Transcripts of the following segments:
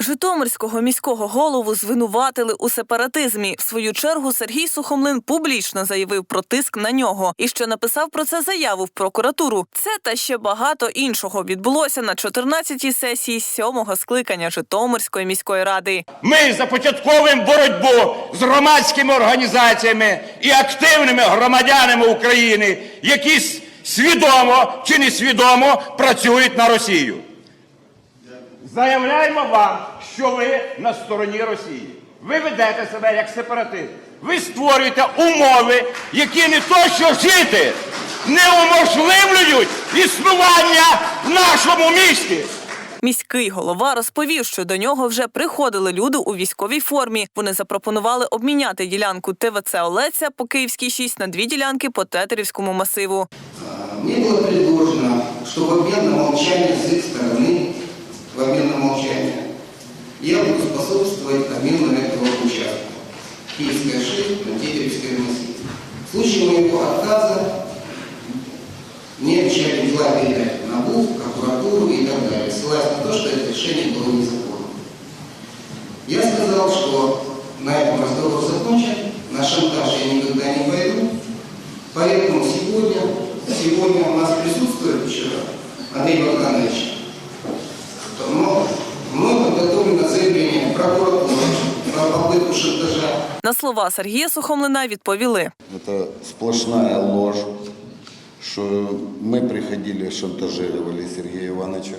Житомирського міського голову звинуватили у сепаратизмі. В свою чергу Сергій Сухомлин публічно заявив про тиск на нього і ще написав про це заяву в прокуратуру. Це та ще багато іншого відбулося на 14-й сесії сьомого скликання Житомирської міської ради. Ми започатковуємо боротьбу з громадськими організаціями і активними громадянами України, які свідомо чи несвідомо працюють на Росію. Заявляємо вам, що ви на стороні Росії. Ви ведете себе як сепаратист. Ви створюєте умови, які не то що жити, не уможливлюють існування в нашому місті. Міський голова розповів, що до нього вже приходили люди у військовій формі. Вони запропонували обміняти ділянку ТВЦ Олеся по Київській 6 на дві ділянки по Тетерівському масиву. Мне было предложено, что в на стороны, в молчание, я буду способствовать обмену этого участка. Киевская 6 на Тетеревской массиве. В случае моего отказа мне обещали дела передать на БУФ, прокуратуру и так далее, ссылаясь на то, что это решение было незаконно. Я сказал, что на этом разговор закончен, на шантаж я никогда не пойду, Поэтому сегодня, сегодня у нас присутствует вчера Андрей Богданович. попытку шантажа На слова Сергія Сухомлина відповіли. Это сплошная ложь, что мы приходили, шантажировали Сергея Ивановича.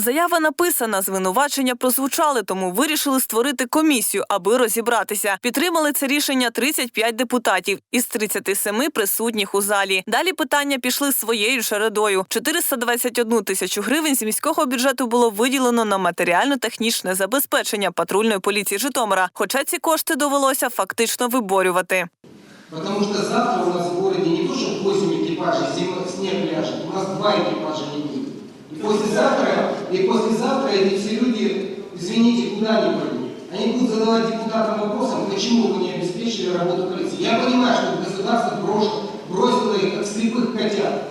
Заява написана, звинувачення прозвучали, тому вирішили створити комісію, аби розібратися. Підтримали це рішення 35 депутатів із 37 присутніх у залі. Далі питання пішли своєю чередою. 421 тисячу гривень з міського бюджету було виділено на матеріально-технічне забезпечення патрульної поліції Житомира. Хоча ці кошти довелося фактично виборювати. Потому что завтра у нас в городе не то, что 8 экипажей, зима, снег ляжет, у нас два экипажа не будет. И и послезавтра эти все люди, извините, куда они пойдут? Они будут задавать депутатам вопросом, почему вы не обеспечили работу полиции. Я понимаю, что государство брош- бросило их, как слепых котят.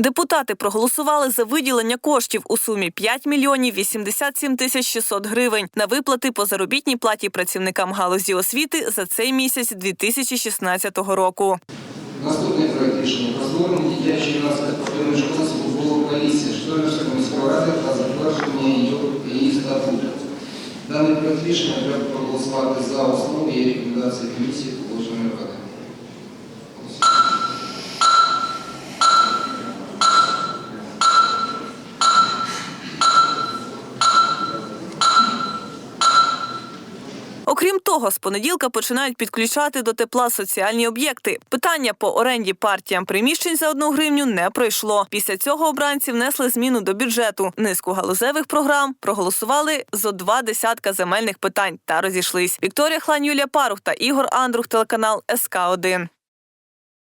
Депутати проголосували за виділення коштів у сумі 5 мільйонів 87 тисяч 600 гривень на виплати по заробітній платі працівникам галузі освіти за цей місяць 2016 року. Наступний проект рішення про звернення діячої наслідки поліції Житомирської міської ради та затвердження її статуту. Даний проект рішення треба проголосувати за основу і рекомендації комісії положеної ради. Окрім того, з понеділка починають підключати до тепла соціальні об'єкти. Питання по оренді партіям приміщень за одну гривню не пройшло. Після цього обранці внесли зміну до бюджету. Низку галузевих програм проголосували зо два десятка земельних питань та розійшлись. Вікторія Хлань, Юлія Парух та Ігор Андрух, телеканал СК 1